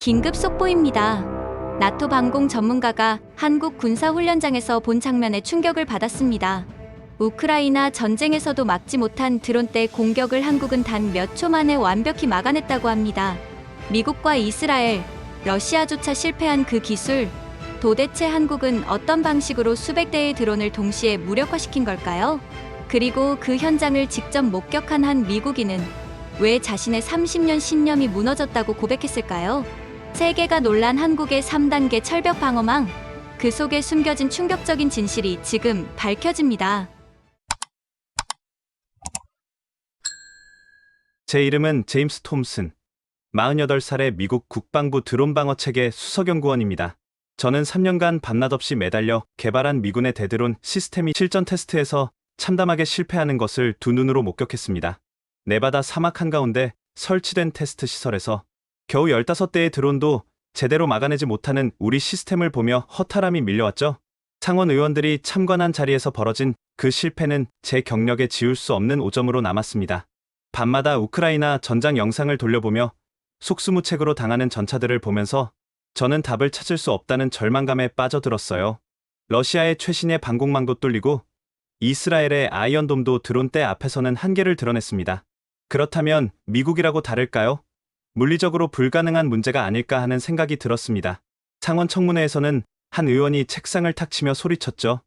긴급 속보입니다. 나토 방공 전문가가 한국 군사훈련장에서 본 장면에 충격을 받았습니다. 우크라이나 전쟁에서도 막지 못한 드론대 공격을 한국은 단 몇 초 만에 완벽히 막아냈다고 합니다. 미국과 이스라엘, 러시아조차 실패한 그 기술, 도대체 한국은 어떤 방식으로 수백 대의 드론을 동시에 무력화시킨 걸까요? 그리고 그 현장을 직접 목격한 한 미국인은 왜 자신의 30년 신념이 무너졌다고 고백했을까요? 세계가 놀란 한국의 3단계 철벽 방어망. 그 속에 숨겨진 충격적인 진실이 지금 밝혀집니다. 제 이름은 제임스 톰슨. 48살의 미국 국방부 드론 방어 체계 수석 연구원입니다. 저는 3년간 밤낮 없이 매달려 개발한 미군의 대드론 시스템이 실전 테스트에서 참담하게 실패하는 것을 두 눈으로 목격했습니다. 네바다 사막 한가운데 설치된 테스트 시설에서 겨우 15대의 드론도 제대로 막아내지 못하는 우리 시스템을 보며 허탈함이 밀려왔죠. 상원 의원들이 참관한 자리에서 벌어진 그 실패는 제 경력에 지울 수 없는 오점으로 남았습니다. 밤마다 우크라이나 전장 영상을 돌려보며 속수무책으로 당하는 전차들을 보면서 저는 답을 찾을 수 없다는 절망감에 빠져들었어요. 러시아의 최신의 방공망도 뚫리고 이스라엘의 아이언돔도 드론대 앞에서는 한계를 드러냈습니다. 그렇다면 미국이라고 다를까요? 물리적으로 불가능한 문제가 아닐까 하는 생각이 들었습니다. 상원 청문회에서는 한 의원이 책상을 탁 치며 소리쳤죠.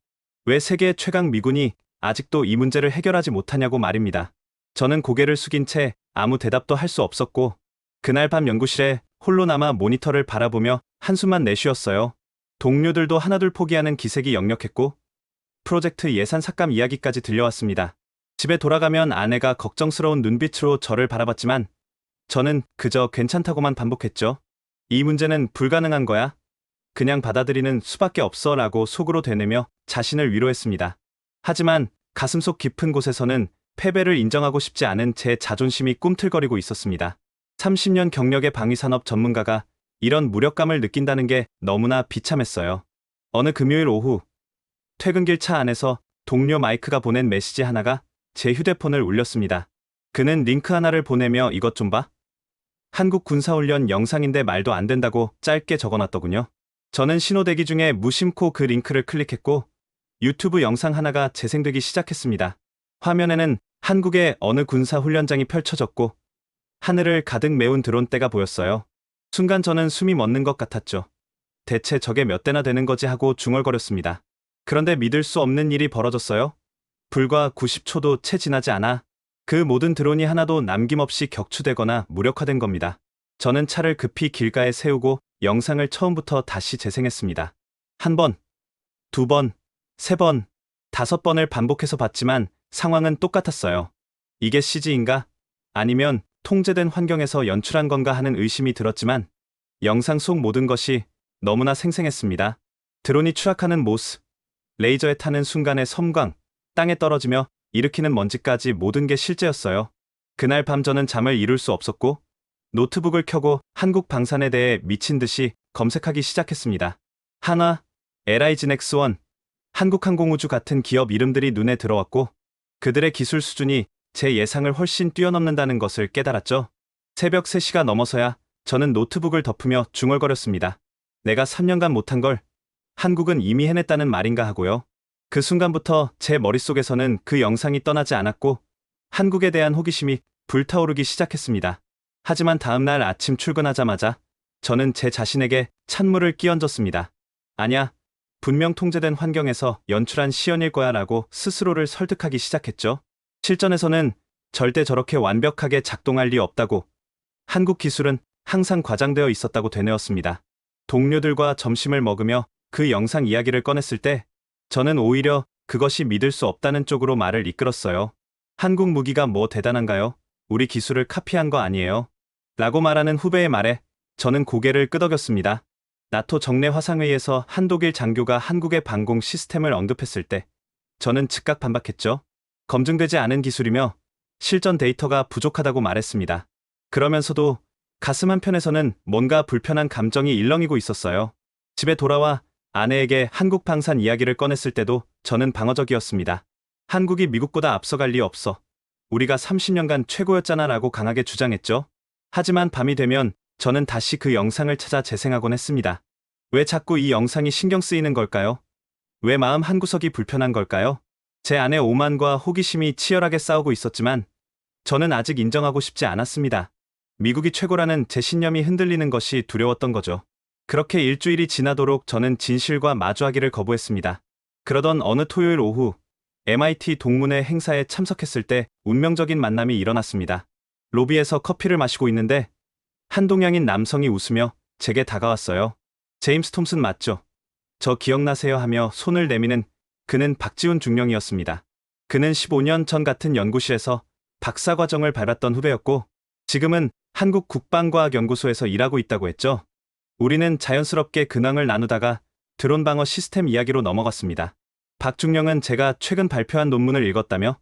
왜 세계 최강 미군이 아직도 이 문제를 해결하지 못하냐고 말입니다. 저는 고개를 숙인 채 아무 대답도 할 수 없었고 그날 밤 연구실에 홀로 남아 모니터를 바라보며 한숨만 내쉬었어요. 동료들도 하나둘 포기하는 기색이 역력했고 프로젝트 예산 삭감 이야기까지 들려왔습니다. 집에 돌아가면 아내가 걱정스러운 눈빛으로 저를 바라봤지만 저는 그저 괜찮다고만 반복했죠. 이 문제는 불가능한 거야. 그냥 받아들이는 수밖에 없어 라고 속으로 되뇌며 자신을 위로했습니다. 하지만 가슴속 깊은 곳에서는 패배를 인정하고 싶지 않은 제 자존심이 꿈틀거리고 있었습니다. 30년 경력의 방위산업 전문가가 이런 무력감을 느낀다는 게 너무나 비참했어요. 어느 금요일 오후 퇴근길 차 안에서 동료 마이크가 보낸 메시지 하나가 제 휴대폰을 울렸습니다. 그는 링크 하나를 보내며 이것 좀 봐. 한국 군사훈련 영상인데 말도 안 된다고 짧게 적어놨더군요. 저는 신호대기 중에 무심코 그 링크를 클릭했고 유튜브 영상 하나가 재생되기 시작했습니다. 화면에는 한국의 어느 군사훈련장이 펼쳐졌고 하늘을 가득 메운 드론대가 보였어요. 순간 저는 숨이 멎는 것 같았죠. 대체 저게 몇 대나 되는 거지 하고 중얼거렸습니다. 그런데 믿을 수 없는 일이 벌어졌어요. 불과 90초도 채 지나지 않아 그 모든 드론이 하나도 남김없이 격추되거나 무력화된 겁니다. 저는 차를 급히 길가에 세우고 영상을 처음부터 다시 재생했습니다. 한 번, 두 번, 세 번, 다섯 번을 반복해서 봤지만 상황은 똑같았어요. 이게 CG인가? 아니면 통제된 환경에서 연출한 건가 하는 의심이 들었지만 영상 속 모든 것이 너무나 생생했습니다. 드론이 추락하는 모습, 레이저에 타는 순간의 섬광, 땅에 떨어지며 일으키는 먼지까지 모든 게 실제였어요. 그날 밤 저는 잠을 이룰 수 없었고 노트북을 켜고 한국 방산에 대해 미친 듯이 검색하기 시작했습니다. 한화, LIG넥스원, 한국항공우주 같은 기업 이름들이 눈에 들어왔고 그들의 기술 수준이 제 예상을 훨씬 뛰어넘는다는 것을 깨달았죠. 새벽 3시가 넘어서야 저는 노트북을 덮으며 중얼거렸습니다. 내가 3년간 못한 걸 한국은 이미 해냈다는 말인가 하고요. 그 순간부터 제 머릿속에서는 그 영상이 떠나지 않았고 한국에 대한 호기심이 불타오르기 시작했습니다. 하지만 다음날 아침 출근하자마자 저는 제 자신에게 찬물을 끼얹었습니다. 아냐, 분명 통제된 환경에서 연출한 시연일 거야 라고 스스로를 설득하기 시작했죠. 실전에서는 절대 저렇게 완벽하게 작동할 리 없다고 한국 기술은 항상 과장되어 있었다고 되뇌었습니다. 동료들과 점심을 먹으며 그 영상 이야기를 꺼냈을 때 저는 오히려 그것이 믿을 수 없다는 쪽으로 말을 이끌었어요. 한국 무기가 뭐 대단한가요? 우리 기술을 카피한 거 아니에요? 라고 말하는 후배의 말에 저는 고개를 끄덕였습니다. 나토 정례 화상회의에서 한독일 장교가 한국의 방공 시스템을 언급했을 때 저는 즉각 반박했죠. 검증되지 않은 기술이며 실전 데이터가 부족하다고 말했습니다. 그러면서도 가슴 한편에서는 뭔가 불편한 감정이 일렁이고 있었어요. 집에 돌아와 아내에게 한국 방산 이야기를 꺼냈을 때도 저는 방어적이었습니다. 한국이 미국보다 앞서갈 리 없어. 우리가 30년간 최고였잖아 라고 강하게 주장했죠. 하지만 밤이 되면 저는 다시 그 영상을 찾아 재생하곤 했습니다. 왜 자꾸 이 영상이 신경 쓰이는 걸까요? 왜 마음 한구석이 불편한 걸까요? 제 안에 오만과 호기심이 치열하게 싸우고 있었지만 저는 아직 인정하고 싶지 않았습니다. 미국이 최고라는 제 신념이 흔들리는 것이 두려웠던 거죠. 그렇게 일주일이 지나도록 저는 진실과 마주하기를 거부했습니다. 그러던 어느 토요일 오후 MIT 동문회 행사에 참석했을 때 운명적인 만남이 일어났습니다. 로비에서 커피를 마시고 있는데 한동양인 남성이 웃으며 제게 다가왔어요. 제임스 톰슨 맞죠? 저 기억나세요 하며 손을 내미는 그는 박지훈 중령이었습니다. 그는 15년 전 같은 연구실에서 박사과정을 밟았던 후배였고 지금은 한국 국방과학연구소에서 일하고 있다고 했죠. 우리는 자연스럽게 근황을 나누다가 드론 방어 시스템 이야기로 넘어갔습니다. 박중령은 제가 최근 발표한 논문을 읽었다며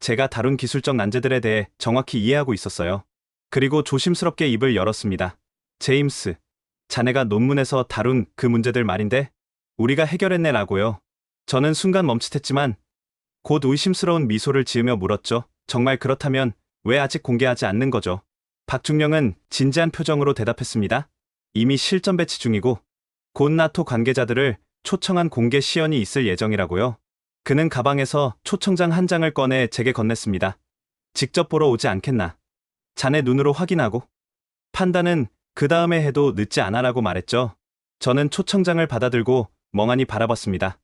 제가 다룬 기술적 난제들에 대해 정확히 이해하고 있었어요. 그리고 조심스럽게 입을 열었습니다. 제임스, 자네가 논문에서 다룬 그 문제들 말인데 우리가 해결했네라고요. 저는 순간 멈칫했지만 곧 의심스러운 미소를 지으며 물었죠. 정말 그렇다면 왜 아직 공개하지 않는 거죠? 박중령은 진지한 표정으로 대답했습니다. 이미 실전 배치 중이고 곧 나토 관계자들을 초청한 공개 시연이 있을 예정이라고요. 그는 가방에서 초청장 한 장을 꺼내 제게 건넸습니다. 직접 보러 오지 않겠나? 자네 눈으로 확인하고 판단은 그 다음에 해도 늦지 않아라고 말했죠. 저는 초청장을 받아들고 멍하니 바라봤습니다.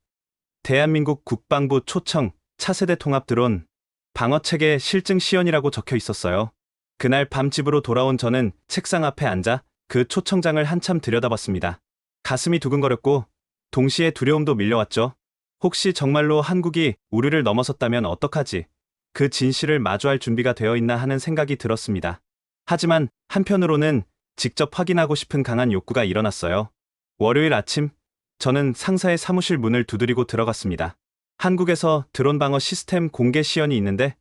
대한민국 국방부 초청 차세대 통합 드론 방어체계 실증 시연이라고 적혀 있었어요. 그날 밤 집으로 돌아온 저는 책상 앞에 앉아 그 초청장을 한참 들여다봤습니다. 가슴이 두근거렸고 동시에 두려움도 밀려왔죠. 혹시 정말로 한국이 우리를 넘어섰다면 어떡하지? 그 진실을 마주할 준비가 되어 있나 하는 생각이 들었습니다. 하지만 한편으로는 직접 확인하고 싶은 강한 욕구가 일어났어요. 월요일 아침, 저는 상사의 사무실 문을 두드리고 들어갔습니다. 한국에서 드론 방어 시스템 공개 시연이 있는데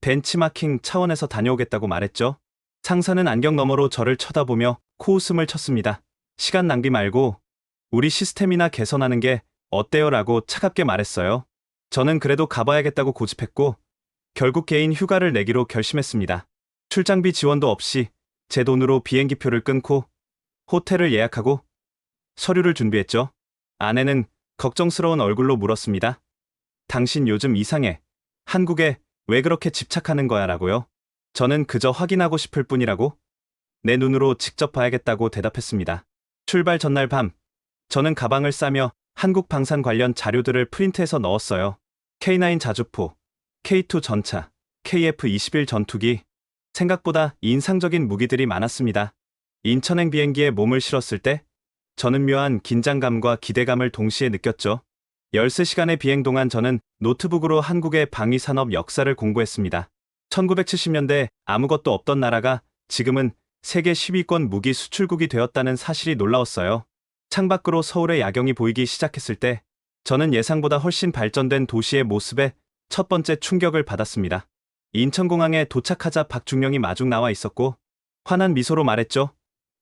벤치마킹 차원에서 다녀오겠다고 말했죠. 상사는 안경 너머로 저를 쳐다보며 코웃음을 쳤습니다. 시간 낭비 말고 우리 시스템이나 개선하는 게 어때요? 라고 차갑게 말했어요. 저는 그래도 가봐야겠다고 고집했고 결국 개인 휴가를 내기로 결심했습니다. 출장비 지원도 없이 제 돈으로 비행기표를 끊고 호텔을 예약하고 서류를 준비했죠. 아내는 걱정스러운 얼굴로 물었습니다. 당신 요즘 이상해. 한국에 왜 그렇게 집착하는 거야? 라고요. 저는 그저 확인하고 싶을 뿐이라고 내 눈으로 직접 봐야겠다고 대답했습니다. 출발 전날 밤, 저는 가방을 싸며 한국 방산 관련 자료들을 프린트해서 넣었어요. K9 자주포, K2 전차, KF-21 전투기, 생각보다 인상적인 무기들이 많았습니다. 인천행 비행기에 몸을 실었을 때 저는 묘한 긴장감과 기대감을 동시에 느꼈죠. 13시간의 비행 동안 저는 노트북으로 한국의 방위 산업 역사를 공부했습니다. 1970년대 아무것도 없던 나라가 지금은 세계 10위권 무기 수출국이 되었다는 사실이 놀라웠어요. 창밖으로 서울의 야경이 보이기 시작했을 때 저는 예상보다 훨씬 발전된 도시의 모습에 첫 번째 충격을 받았습니다. 인천공항에 도착하자 박중령이 마중 나와 있었고 환한 미소로 말했죠.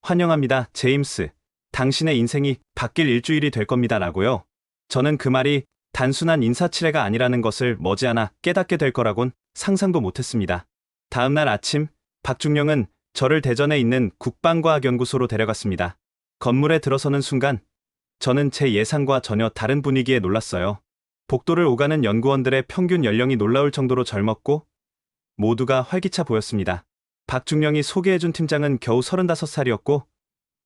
환영합니다, 제임스. 당신의 인생이 바뀔 일주일이 될 겁니다. 라고요. 저는 그 말이 단순한 인사치레가 아니라는 것을 머지않아 깨닫게 될 거라곤 상상도 못했습니다. 다음 날 아침, 박중령은 저를 대전에 있는 국방과학연구소로 데려갔습니다. 건물에 들어서는 순간, 저는 제 예상과 전혀 다른 분위기에 놀랐어요. 복도를 오가는 연구원들의 평균 연령이 놀라울 정도로 젊었고, 모두가 활기차 보였습니다. 박중령이 소개해준 팀장은 겨우 35살이었고,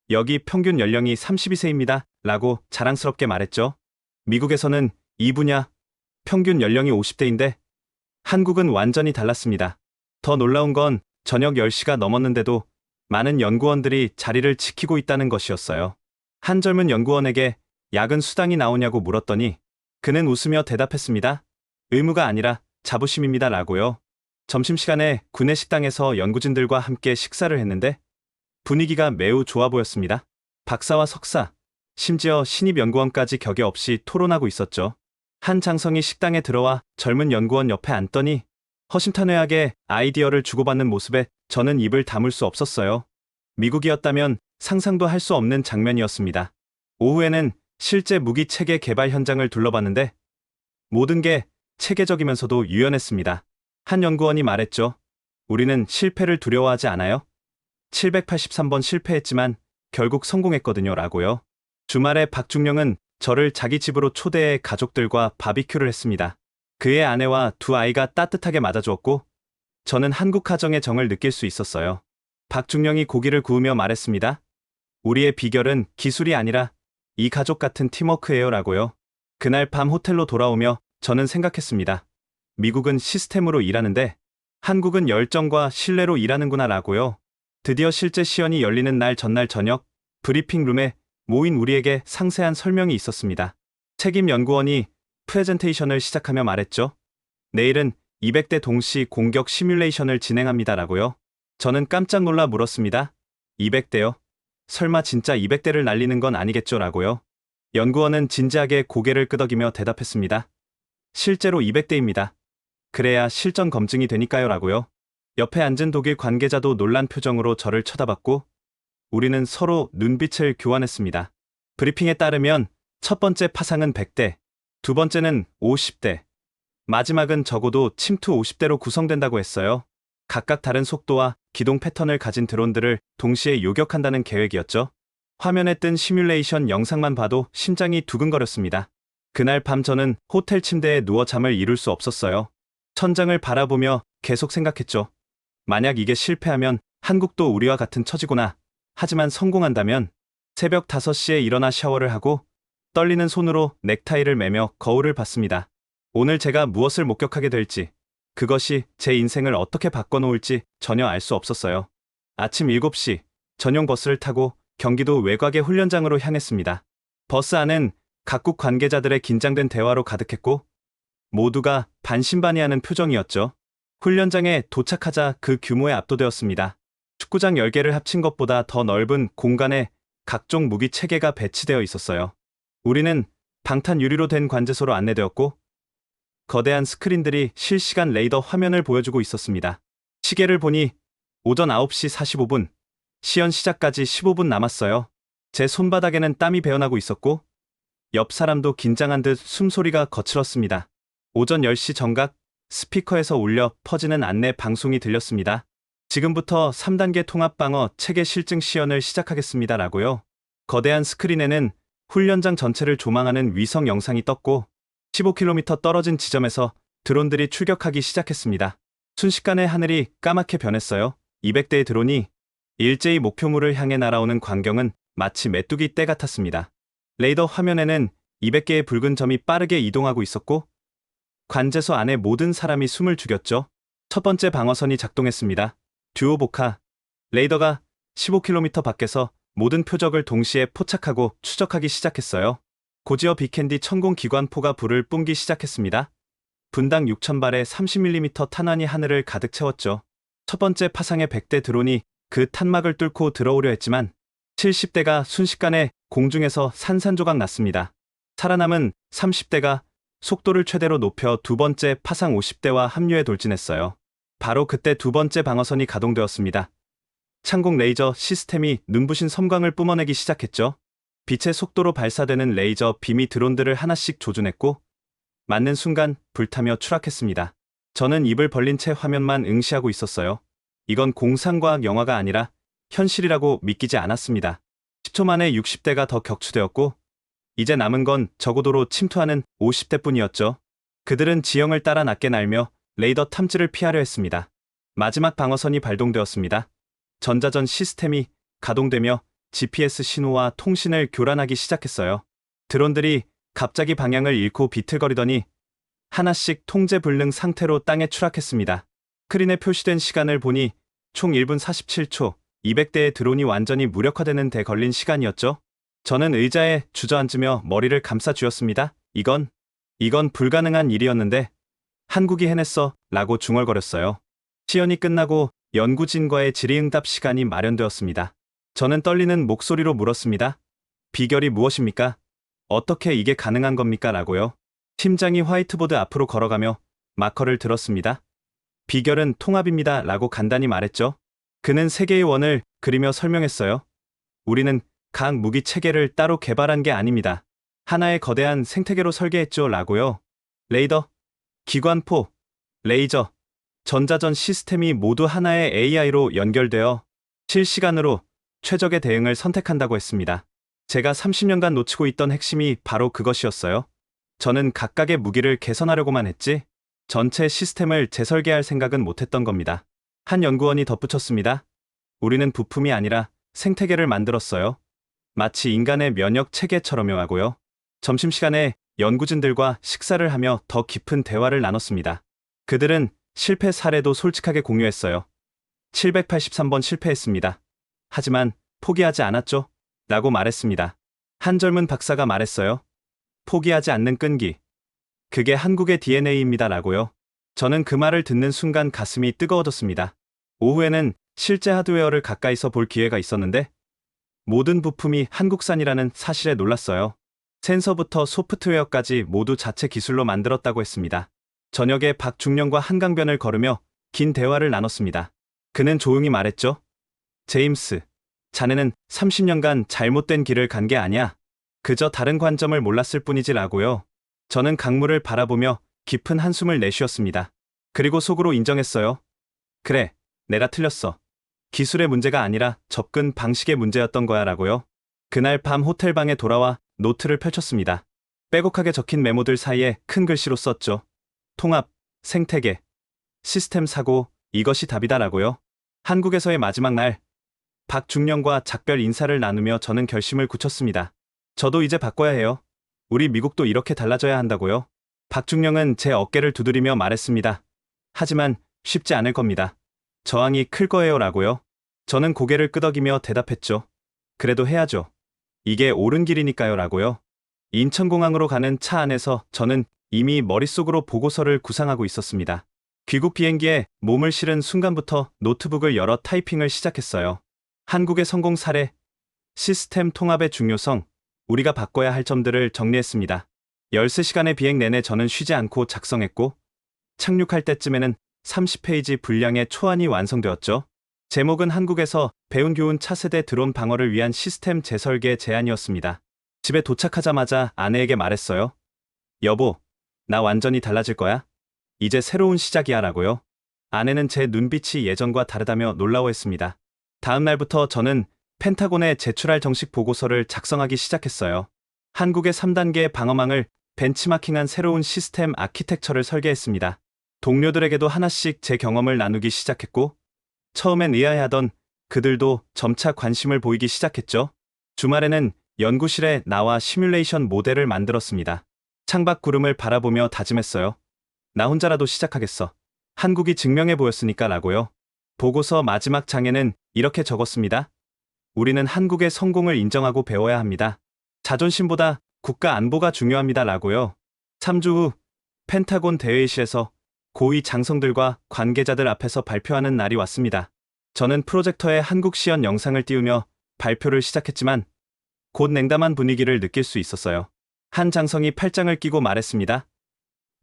여기 평균 연령이 32세입니다. 라고 자랑스럽게 말했죠. 미국에서는 이 분야 평균 연령이 50대인데 한국은 완전히 달랐습니다. 더 놀라운 건 저녁 10시가 넘었는데도 많은 연구원들이 자리를 지키고 있다는 것이었어요. 한 젊은 연구원에게 야근 수당이 나오냐고 물었더니 그는 웃으며 대답했습니다. 의무가 아니라 자부심입니다. 라고요. 점심시간에 구내 식당에서 연구진들과 함께 식사를 했는데 분위기가 매우 좋아 보였습니다. 박사와 석사, 심지어 신입 연구원까지 격에 없이 토론하고 있었죠. 한 장성이 식당에 들어와 젊은 연구원 옆에 앉더니 허심탄회하게 아이디어를 주고받는 모습에 저는 입을 다물 수 없었어요. 미국이었다면 상상도 할 수 없는 장면이었습니다. 오후에는 실제 무기 체계 개발 현장을 둘러봤는데 모든 게 체계적이면서도 유연했습니다. 한 연구원이 말했죠. 우리는 실패를 두려워하지 않아요. 783번 실패했지만 결국 성공했거든요. 라고요. 주말에 박중령은 저를 자기 집으로 초대해 가족들과 바비큐를 했습니다. 그의 아내와 두 아이가 따뜻하게 맞아주었고, 저는 한국 가정의 정을 느낄 수 있었어요. 박중령이 고기를 구우며 말했습니다. 우리의 비결은 기술이 아니라 이 가족 같은 팀워크예요. 라고요. 그날 밤 호텔로 돌아오며 저는 생각했습니다. 미국은 시스템으로 일하는데 한국은 열정과 신뢰로 일하는구나 라고요. 드디어 실제 시연이 열리는 날 전날 저녁 브리핑룸에 모인 우리에게 상세한 설명이 있었습니다. 책임 연구원이 프레젠테이션을 시작하며 말했죠. 내일은 200대 동시 공격 시뮬레이션을 진행합니다라고요. 저는 깜짝 놀라 물었습니다. 200대요? 설마 진짜 200대를 날리는 건 아니겠죠라고요. 연구원은 진지하게 고개를 끄덕이며 대답했습니다. 실제로 200대입니다. 그래야 실전 검증이 되니까요라고요. 옆에 앉은 독일 관계자도 놀란 표정으로 저를 쳐다봤고 우리는 서로 눈빛을 교환했습니다. 브리핑에 따르면 첫 번째 파상은 100대, 두 번째는 50대, 마지막은 적어도 침투 50대로 구성된다고 했어요. 각각 다른 속도와 기동 패턴을 가진 드론들을 동시에 요격한다는 계획이었죠. 화면에 뜬 시뮬레이션 영상만 봐도 심장이 두근거렸습니다. 그날 밤 저는 호텔 침대에 누워 잠을 이룰 수 없었어요. 천장을 바라보며 계속 생각했죠. 만약 이게 실패하면 한국도 우리와 같은 처지구나. 하지만 성공한다면 새벽 5시에 일어나 샤워를 하고 떨리는 손으로 넥타이를 매며 거울을 봤습니다. 오늘 제가 무엇을 목격하게 될지, 그것이 제 인생을 어떻게 바꿔놓을지 전혀 알 수 없었어요. 아침 7시 전용 버스를 타고 경기도 외곽의 훈련장으로 향했습니다. 버스 안은 각국 관계자들의 긴장된 대화로 가득했고 모두가 반신반의하는 표정이었죠. 훈련장에 도착하자 그 규모에 압도되었습니다. 축구장 10개를 합친 것보다 더 넓은 공간에 각종 무기 체계가 배치되어 있었어요. 우리는 방탄 유리로 된 관제소로 안내되었고 거대한 스크린들이 실시간 레이더 화면을 보여주고 있었습니다. 시계를 보니 오전 9시 45분, 시연 시작까지 15분 남았어요. 제 손바닥에는 땀이 배어나고 있었고 옆 사람도 긴장한 듯 숨소리가 거칠었습니다. 오전 10시 정각 스피커에서 울려 퍼지는 안내 방송이 들렸습니다. 지금부터 3단계 통합방어 체계 실증 시연을 시작하겠습니다. 라고요. 거대한 스크린에는 훈련장 전체를 조망하는 위성 영상이 떴고 15km 떨어진 지점에서 드론들이 출격하기 시작했습니다. 순식간에 하늘이 까맣게 변했어요. 200대의 드론이 일제히 목표물을 향해 날아오는 광경은 마치 메뚜기 떼 같았습니다. 레이더 화면에는 200개의 붉은 점이 빠르게 이동하고 있었고 관제소 안에 모든 사람이 숨을 죽였죠. 첫 번째 방어선이 작동했습니다. 듀오보카 레이더가 15km 밖에서 모든 표적을 동시에 포착하고 추적하기 시작했어요. 고지어 비캔디 천공 기관포가 불을 뿜기 시작했습니다. 분당 6,000발의 30mm 탄환이 하늘을 가득 채웠죠. 첫 번째 파상의 100대 드론이 그 탄막을 뚫고 들어오려 했지만 70대가 순식간에 공중에서 산산조각 났습니다. 살아남은 30대가 속도를 최대로 높여 두 번째 파상 50대와 합류해 돌진했어요. 바로 그때 두 번째 방어선이 가동되었습니다. 창공 레이저 시스템이 눈부신 섬광을 뿜어내기 시작했죠. 빛의 속도로 발사되는 레이저 빔이 드론들을 하나씩 조준했고 맞는 순간 불타며 추락했습니다. 저는 입을 벌린 채 화면만 응시하고 있었어요. 이건 공상과학 영화가 아니라 현실이라고 믿기지 않았습니다. 10초 만에 60대가 더 격추되었고 이제 남은 건 저고도로 침투하는 50대뿐이었죠. 그들은 지형을 따라 낮게 날며 레이더 탐지를 피하려 했습니다. 마지막 방어선이 발동되었습니다. 전자전 시스템이 가동되며 GPS 신호와 통신을 교란하기 시작했어요. 드론들이 갑자기 방향을 잃고 비틀거리더니 하나씩 통제 불능 상태로 땅에 추락했습니다. 스크린에 표시된 시간을 보니 총 1분 47초, 200대의 드론이 완전히 무력화되는 데 걸린 시간이었죠. 저는 의자에 주저앉으며 머리를 감싸 쥐었습니다. 이건, 이건 불가능한 일이었는데 한국이 해냈어 라고 중얼거렸어요. 시연이 끝나고 연구진과의 질의응답 시간이 마련되었습니다. 저는 떨리는 목소리로 물었습니다. 비결이 무엇입니까? 어떻게 이게 가능한 겁니까? 라고요. 팀장이 화이트보드 앞으로 걸어가며 마커를 들었습니다. 비결은 통합입니다. 라고 간단히 말했죠. 그는 세 개의 원을 그리며 설명했어요. 우리는 각 무기 체계를 따로 개발한 게 아닙니다. 하나의 거대한 생태계로 설계했죠. 라고요. 레이더, 기관포, 레이저, 전자전 시스템이 모두 하나의 AI로 연결되어 실시간으로 최적의 대응을 선택한다고 했습니다. 제가 30년간 놓치고 있던 핵심이 바로 그것이었어요. 저는 각각의 무기를 개선하려고만 했지 전체 시스템을 재설계할 생각은 못했던 겁니다. 한 연구원이 덧붙였습니다. 우리는 부품이 아니라 생태계를 만들었어요. 마치 인간의 면역 체계처럼요 하고요. 점심시간에 연구진들과 식사를 하며 더 깊은 대화를 나눴습니다. 그들은 실패 사례도 솔직하게 공유했어요. 783번 실패했습니다. 하지만 포기하지 않았죠? 라고 말했습니다. 한 젊은 박사가 말했어요. 포기하지 않는 끈기. 그게 한국의 DNA입니다. 라고요. 저는 그 말을 듣는 순간 가슴이 뜨거워졌습니다. 오후에는 실제 하드웨어를 가까이서 볼 기회가 있었는데 모든 부품이 한국산이라는 사실에 놀랐어요. 센서부터 소프트웨어까지 모두 자체 기술로 만들었다고 했습니다. 저녁에 박중령과 한강변을 걸으며 긴 대화를 나눴습니다. 그는 조용히 말했죠. 제임스, 자네는 30년간 잘못된 길을 간 게 아니야. 그저 다른 관점을 몰랐을 뿐이지라고요. 저는 강물을 바라보며 깊은 한숨을 내쉬었습니다. 그리고 속으로 인정했어요. 그래, 내가 틀렸어. 기술의 문제가 아니라 접근 방식의 문제였던 거야 라고요. 그날 밤 호텔방에 돌아와 노트를 펼쳤습니다. 빼곡하게 적힌 메모들 사이에 큰 글씨로 썼죠. 통합, 생태계, 시스템 사고, 이것이 답이다라고요. 한국에서의 마지막 날, 박중령과 작별 인사를 나누며 저는 결심을 굳혔습니다. 저도 이제 바꿔야 해요. 우리 미국도 이렇게 달라져야 한다고요. 박중령은 제 어깨를 두드리며 말했습니다. 하지만 쉽지 않을 겁니다. 저항이 클 거예요 라고요. 저는 고개를 끄덕이며 대답했죠. 그래도 해야죠. 이게 옳은 길이니까요 라고요. 인천공항으로 가는 차 안에서 저는 이미 머릿속으로 보고서를 구상하고 있었습니다. 귀국 비행기에 몸을 실은 순간부터 노트북을 열어 타이핑을 시작했어요. 한국의 성공 사례, 시스템 통합의 중요성, 우리가 바꿔야 할 점들을 정리했습니다. 13시간의 비행 내내 저는 쉬지 않고 작성했고, 착륙할 때쯤에는 30페이지 분량의 초안이 완성되었죠. 제목은 한국에서 배운 교훈 차세대 드론 방어를 위한 시스템 재설계 제안이었습니다. 집에 도착하자마자 아내에게 말했어요. 여보, 나 완전히 달라질 거야. 이제 새로운 시작이야 라고요. 아내는 제 눈빛이 예전과 다르다며 놀라워했습니다. 다음 날부터 저는 펜타곤에 제출할 정식 보고서를 작성하기 시작했어요. 한국의 3단계 방어망을 벤치마킹한 새로운 시스템 아키텍처를 설계했습니다. 동료들에게도 하나씩 제 경험을 나누기 시작했고, 처음엔 의아해하던 그들도 점차 관심을 보이기 시작했죠. 주말에는 연구실에 나와 시뮬레이션 모델을 만들었습니다. 창밖 구름을 바라보며 다짐했어요. 나 혼자라도 시작하겠어. 한국이 증명해 보였으니까 라고요. 보고서 마지막 장에는 이렇게 적었습니다. 우리는 한국의 성공을 인정하고 배워야 합니다. 자존심보다 국가 안보가 중요합니다. 라고요. 3주 후 펜타곤 대회의실에서 고위 장성들과 관계자들 앞에서 발표하는 날이 왔습니다. 저는 프로젝터에 한국 시연 영상을 띄우며 발표를 시작했지만 곧 냉담한 분위기를 느낄 수 있었어요. 한 장성이 팔짱을 끼고 말했습니다.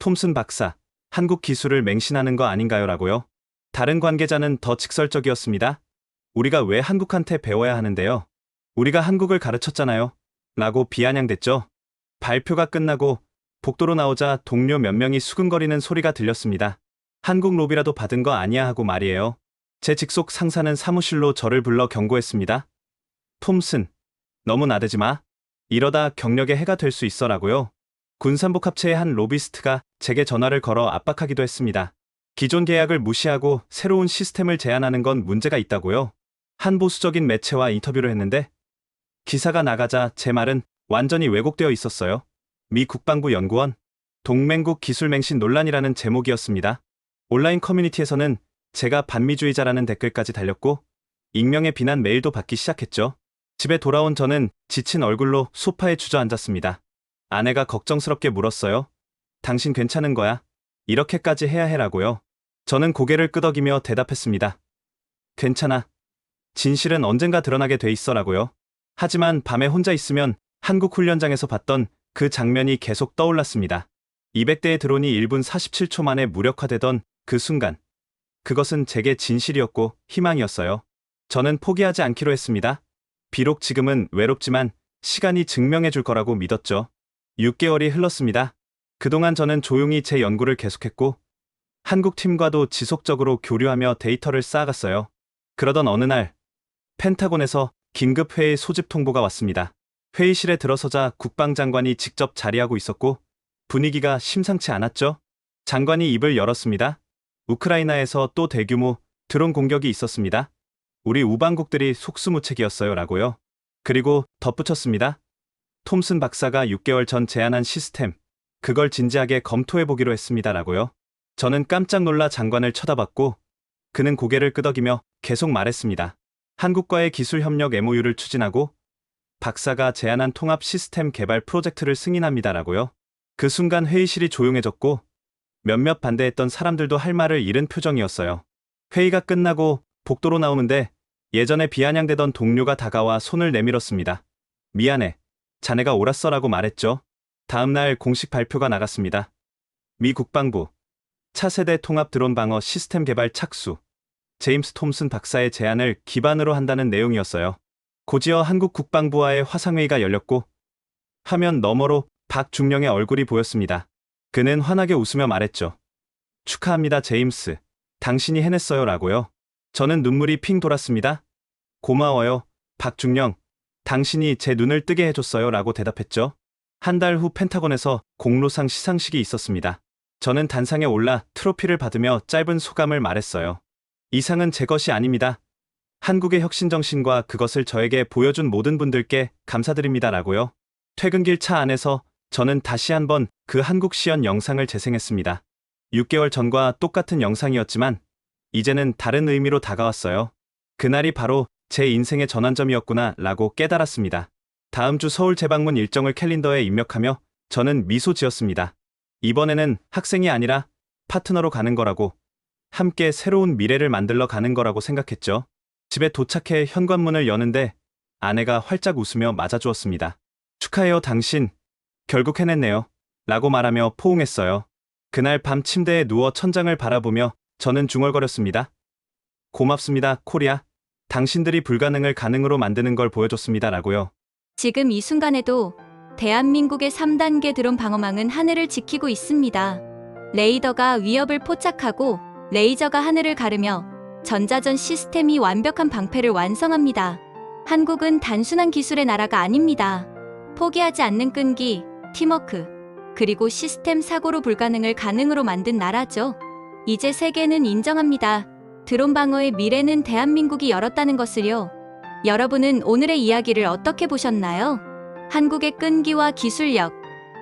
톰슨 박사, 한국 기술을 맹신하는 거 아닌가요? 라고요. 다른 관계자는 더 직설적이었습니다. 우리가 왜 한국한테 배워야 하는데요? 우리가 한국을 가르쳤잖아요. 라고 비아냥댔죠. 발표가 끝나고 복도로 나오자 동료 몇 명이 수근거리는 소리가 들렸습니다. 한국 로비라도 받은 거 아니야 하고 말이에요. 제 직속 상사는 사무실로 저를 불러 경고했습니다. 톰슨, 너무 나대지 마. 이러다 경력에 해가 될 수 있어라고요. 군산복합체의 한 로비스트가 제게 전화를 걸어 압박하기도 했습니다. 기존 계약을 무시하고 새로운 시스템을 제안하는 건 문제가 있다고요. 한 보수적인 매체와 인터뷰를 했는데 기사가 나가자 제 말은 완전히 왜곡되어 있었어요. 미 국방부 연구원 동맹국 기술맹신 논란이라는 제목이었습니다. 온라인 커뮤니티에서는 제가 반미주의자라는 댓글까지 달렸고 익명의 비난 메일도 받기 시작했죠. 집에 돌아온 저는 지친 얼굴로 소파에 주저앉았습니다. 아내가 걱정스럽게 물었어요. 당신 괜찮은 거야? 이렇게까지 해야 해라고요. 저는 고개를 끄덕이며 대답했습니다. 괜찮아. 진실은 언젠가 드러나게 돼 있어라고요. 하지만 밤에 혼자 있으면 한국 훈련장에서 봤던 그 장면이 계속 떠올랐습니다. 200대의 드론이 1분 47초 만에 무력화되던 그 순간. 그것은 제게 진실이었고 희망이었어요. 저는 포기하지 않기로 했습니다. 비록 지금은 외롭지만 시간이 증명해 줄 거라고 믿었죠. 6개월이 흘렀습니다. 그동안 저는 조용히 제 연구를 계속했고 한국 팀과도 지속적으로 교류하며 데이터를 쌓아갔어요. 그러던 어느 날 펜타곤에서 긴급 회의 소집 통보가 왔습니다. 회의실에 들어서자 국방장관이 직접 자리하고 있었고 분위기가 심상치 않았죠. 장관이 입을 열었습니다. 우크라이나에서 또 대규모 드론 공격이 있었습니다. 우리 우방국들이 속수무책이었어요 라고요. 그리고 덧붙였습니다. 톰슨 박사가 6개월 전 제안한 시스템, 그걸 진지하게 검토해 보기로 했습니다 라고요. 저는 깜짝 놀라 장관을 쳐다봤고 그는 고개를 끄덕이며 계속 말했습니다. 한국과의 기술 협력 MOU를 추진하고 박사가 제안한 통합 시스템 개발 프로젝트를 승인합니다라고요. 그 순간 회의실이 조용해졌고 몇몇 반대했던 사람들도 할 말을 잃은 표정이었어요. 회의가 끝나고 복도로 나오는데 예전에 비아냥대던 동료가 다가와 손을 내밀었습니다. 미안해. 자네가 옳았어라고 말했죠. 다음 날 공식 발표가 나갔습니다. 미 국방부 차세대 통합 드론 방어 시스템 개발 착수 제임스 톰슨 박사의 제안을 기반으로 한다는 내용이었어요. 고지어 한국 국방부와의 화상회의가 열렸고 화면 너머로 박중령의 얼굴이 보였습니다. 그는 환하게 웃으며 말했죠. 축하합니다, 제임스. 당신이 해냈어요 라고요. 저는 눈물이 핑 돌았습니다. 고마워요, 박중령. 당신이 제 눈을 뜨게 해줬어요 라고 대답했죠. 한 달 후 펜타곤에서 공로상 시상식이 있었습니다. 저는 단상에 올라 트로피를 받으며 짧은 소감을 말했어요. 이 상은 제 것이 아닙니다. 한국의 혁신정신과 그것을 저에게 보여준 모든 분들께 감사드립니다 라고요. 퇴근길 차 안에서 저는 다시 한번 그 한국 시연 영상을 재생했습니다. 6개월 전과 똑같은 영상이었지만 이제는 다른 의미로 다가왔어요. 그날이 바로 제 인생의 전환점이었구나 라고 깨달았습니다. 다음 주 서울 재방문 일정을 캘린더에 입력하며 저는 미소 지었습니다. 이번에는 학생이 아니라 파트너로 가는 거라고 함께 새로운 미래를 만들러 가는 거라고 생각했죠. 집에 도착해 현관문을 여는데 아내가 활짝 웃으며 맞아주었습니다. 축하해요, 당신. 결국 해냈네요. 라고 말하며 포옹했어요. 그날 밤 침대에 누워 천장을 바라보며 저는 중얼거렸습니다. 고맙습니다, 코리아. 당신들이 불가능을 가능으로 만드는 걸 보여줬습니다. 라고요. 지금 이 순간에도 대한민국의 3단계 드론 방어망은 하늘을 지키고 있습니다. 레이더가 위협을 포착하고 레이저가 하늘을 가르며 전자전 시스템이 완벽한 방패를 완성합니다. 한국은 단순한 기술의 나라가 아닙니다. 포기하지 않는 끈기, 팀워크, 그리고 시스템 사고로 불가능을 가능으로 만든 나라죠. 이제 세계는 인정합니다. 드론 방어의 미래는 대한민국이 열었다는 것을요. 여러분은 오늘의 이야기를 어떻게 보셨나요? 한국의 끈기와 기술력,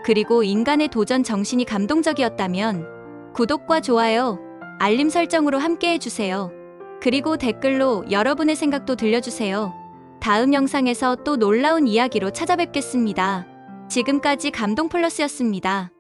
그리고 인간의 도전 정신이 감동적이었다면 구독과 좋아요, 알림 설정으로 함께 해주세요. 그리고 댓글로 여러분의 생각도 들려주세요. 다음 영상에서 또 놀라운 이야기로 찾아뵙겠습니다. 지금까지 감동 플러스였습니다.